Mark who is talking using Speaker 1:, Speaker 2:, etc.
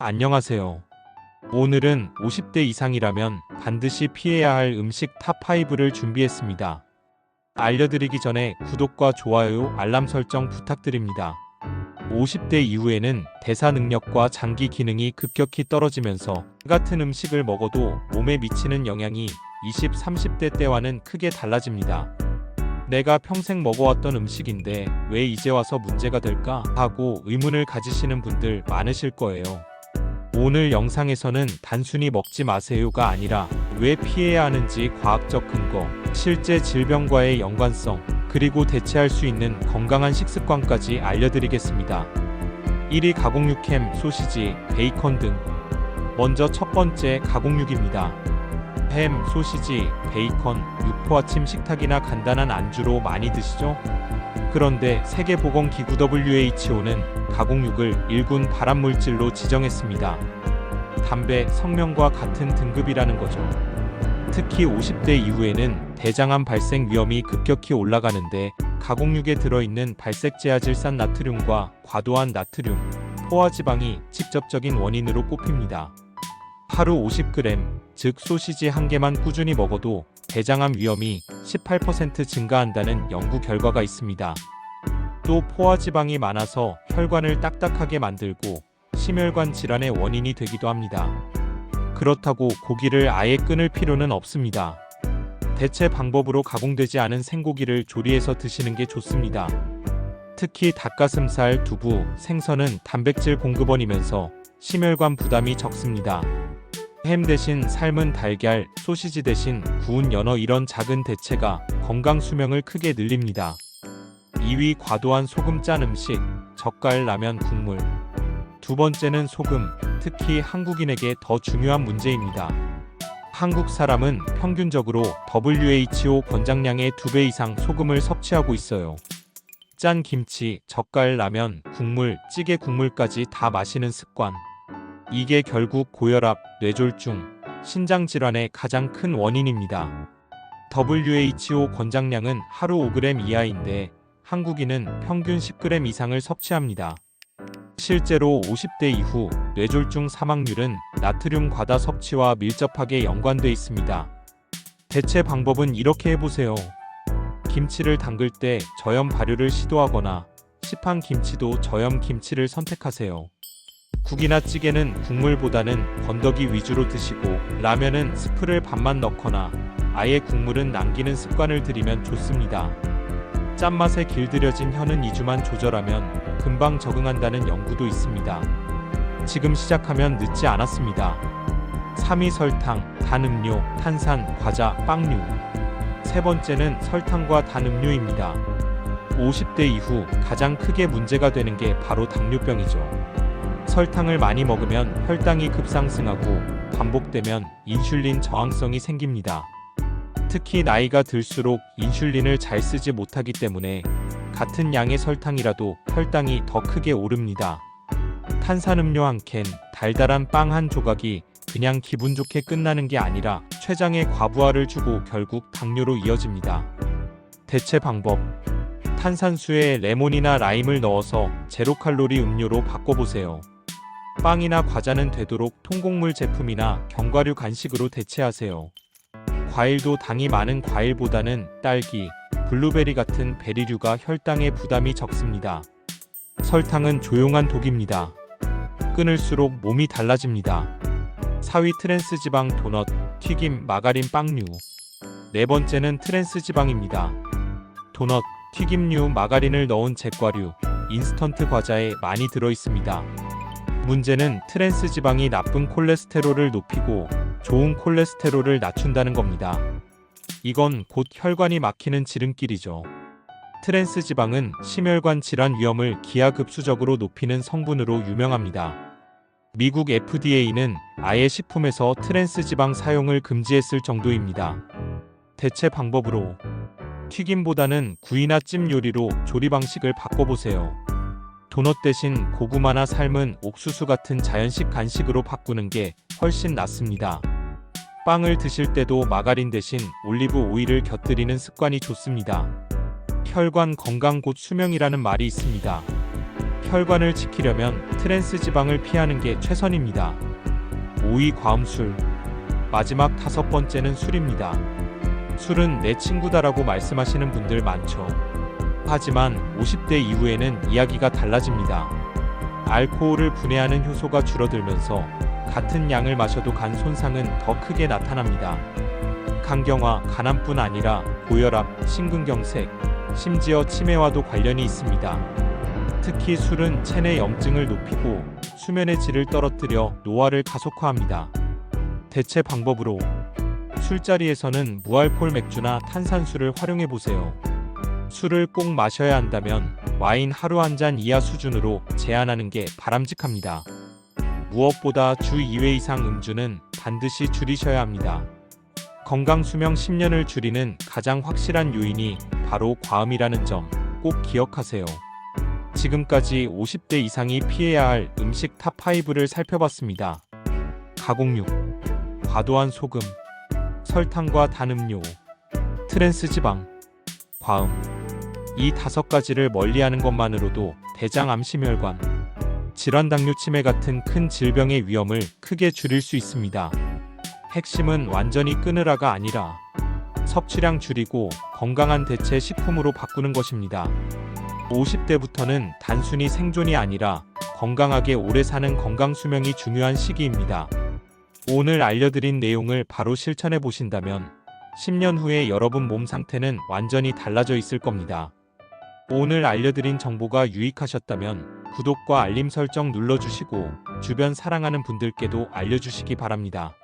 Speaker 1: 안녕하세요. 오늘은 50대 이상이라면 반드시 피해야 할 음식 탑5를 준비했습니다. 알려드리기 전에 구독과 좋아요, 알람 설정 부탁드립니다. 50대 이후에는 대사 능력과 장기 기능이 급격히 떨어지면서 같은 음식을 먹어도 몸에 미치는 영향이 20, 30대 때와는 크게 달라집니다. 내가 평생 먹어왔던 음식인데 왜 이제 와서 문제가 될까 하고 의문을 가지시는 분들 많으실 거예요. 오늘 영상에서는 단순히 먹지 마세요가 아니라 왜 피해야 하는지 과학적 근거, 실제 질병과의 연관성, 그리고 대체할 수 있는 건강한 식습관까지 알려드리겠습니다. 1위 가공육햄, 소시지, 베이컨 등. 먼저 첫 번째 가공육입니다. 햄, 소시지, 베이컨, 육포 아침 식탁이나 간단한 안주로 많이 드시죠? 그런데 세계보건기구 WHO는 가공육을 1군 발암물질로 지정했습니다. 담배, 성명과 같은 등급이라는 거죠. 특히 50대 이후에는 대장암 발생 위험이 급격히 올라가는데 가공육에 들어있는 발색제아질산 나트륨과 과도한 나트륨, 포화지방이 직접적인 원인으로 꼽힙니다. 하루 50g, 즉 소시지 한 개만 꾸준히 먹어도 대장암 위험이 18% 증가한다는 연구 결과가 있습니다. 또 포화지방이 많아서 혈관을 딱딱하게 만들고 심혈관 질환의 원인이 되기도 합니다. 그렇다고 고기를 아예 끊을 필요는 없습니다. 대체 방법으로 가공되지 않은 생고기를 조리해서 드시는 게 좋습니다. 특히 닭가슴살, 두부, 생선은 단백질 공급원이면서 심혈관 부담이 적습니다. 햄 대신 삶은 달걀, 소시지 대신 구운 연어 이런 작은 대체가 건강 수명을 크게 늘립니다. 2위 과도한 소금 짠 음식, 젓갈 라면 국물. 두 번째는 소금, 특히 한국인에게 더 중요한 문제입니다. 한국 사람은 평균적으로 WHO 권장량의 2배 이상 소금을 섭취하고 있어요. 짠 김치, 젓갈 라면, 국물, 찌개 국물까지 다 마시는 습관. 이게 결국 고혈압, 뇌졸중, 신장 질환의 가장 큰 원인입니다. WHO 권장량은 하루 5g 이하인데 한국인은 평균 10g 이상을 섭취합니다. 실제로 50대 이후 뇌졸중 사망률은 나트륨 과다 섭취와 밀접하게 연관돼 있습니다. 대체 방법은 이렇게 해보세요. 김치를 담글 때 저염 발효를 시도하거나 시판 김치도 저염 김치를 선택하세요. 국이나 찌개는 국물보다는 건더기 위주로 드시고 라면은 스프를 반만 넣거나 아예 국물은 남기는 습관을 들이면 좋습니다. 짠맛에 길들여진 혀는 2주만 조절하면 금방 적응한다는 연구도 있습니다. 지금 시작하면 늦지 않았습니다. 3위 설탕, 단 음료, 탄산, 과자, 빵류. 세 번째는 설탕과 단 음료입니다. 50대 이후 가장 크게 문제가 되는 게 바로 당뇨병이죠. 설탕을 많이 먹으면 혈당이 급상승하고 반복되면 인슐린 저항성이 생깁니다. 특히 나이가 들수록 인슐린을 잘 쓰지 못하기 때문에 같은 양의 설탕이라도 혈당이 더 크게 오릅니다. 탄산음료 한 캔, 달달한 빵 한 조각이 그냥 기분 좋게 끝나는 게 아니라 췌장에 과부하를 주고 결국 당뇨로 이어집니다. 대체 방법 탄산수에 레몬이나 라임을 넣어서 제로 칼로리 음료로 바꿔보세요. 빵이나 과자는 되도록 통곡물 제품이나 견과류 간식으로 대체하세요. 과일도 당이 많은 과일보다는 딸기, 블루베리 같은 베리류가 혈당에 부담이 적습니다. 설탕은 조용한 독입니다. 끊을수록 몸이 달라집니다. 4위 트랜스 지방 도넛, 튀김, 마가린, 빵류. 네 번째는 트랜스 지방입니다. 도넛, 튀김류, 마가린을 넣은 제과류, 인스턴트 과자에 많이 들어 있습니다. 문제는 트랜스 지방이 나쁜 콜레스테롤을 높이고 좋은 콜레스테롤을 낮춘다는 겁니다. 이건 곧 혈관이 막히는 지름길이죠. 트랜스 지방은 심혈관 질환 위험을 기하급수적으로 높이는 성분으로 유명합니다. 미국 FDA는 아예 식품에서 트랜스 지방 사용을 금지했을 정도입니다. 대체 방법으로 튀김보다는 구이나 찜 요리로 조리 방식을 바꿔보세요. 도넛 대신 고구마나 삶은 옥수수 같은 자연식 간식으로 바꾸는 게 훨씬 낫습니다. 빵을 드실 때도 마가린 대신 올리브 오일을 곁들이는 습관이 좋습니다. 혈관 건강 곧 수명이라는 말이 있습니다. 혈관을 지키려면 트랜스 지방을 피하는 게 최선입니다. 5위 과음술. 마지막 다섯 번째는 술입니다. 술은 내 친구다라고 말씀하시는 분들 많죠. 하지만 50대 이후에는 이야기가 달라집니다. 알코올을 분해하는 효소가 줄어들면서 같은 양을 마셔도 간 손상은 더 크게 나타납니다. 간경화, 간암뿐 아니라 고혈압, 심근경색, 심지어 치매와도 관련이 있습니다. 특히 술은 체내 염증을 높이고 수면의 질을 떨어뜨려 노화를 가속화합니다. 대체 방법으로 술자리에서는 무알콜 맥주나 탄산수를 활용해 보세요. 술을 꼭 마셔야 한다면 와인 하루 한 잔 이하 수준으로 제한하는 게 바람직합니다. 무엇보다 주 2회 이상 음주는 반드시 줄이셔야 합니다. 건강 수명 10년을 줄이는 가장 확실한 요인이 바로 과음이라는 점 꼭 기억하세요. 지금까지 50대 이상이 피해야 할 음식 탑5를 살펴봤습니다. 가공육, 과도한 소금, 설탕과 단 음료, 트랜스 지방, 과음. 이 다섯 가지를 멀리하는 것만으로도 대장 암심혈관, 질환 당뇨 치매 같은 큰 질병의 위험을 크게 줄일 수 있습니다. 핵심은 완전히 끊으라가 아니라 섭취량 줄이고 건강한 대체 식품으로 바꾸는 것입니다. 50대부터는 단순히 생존이 아니라 건강하게 오래 사는 건강 수명이 중요한 시기입니다. 오늘 알려드린 내용을 바로 실천해 보신다면 10년 후에 여러분 몸 상태는 완전히 달라져 있을 겁니다. 오늘 알려드린 정보가 유익하셨다면 구독과 알림 설정 눌러주시고 주변 사랑하는 분들께도 알려주시기 바랍니다.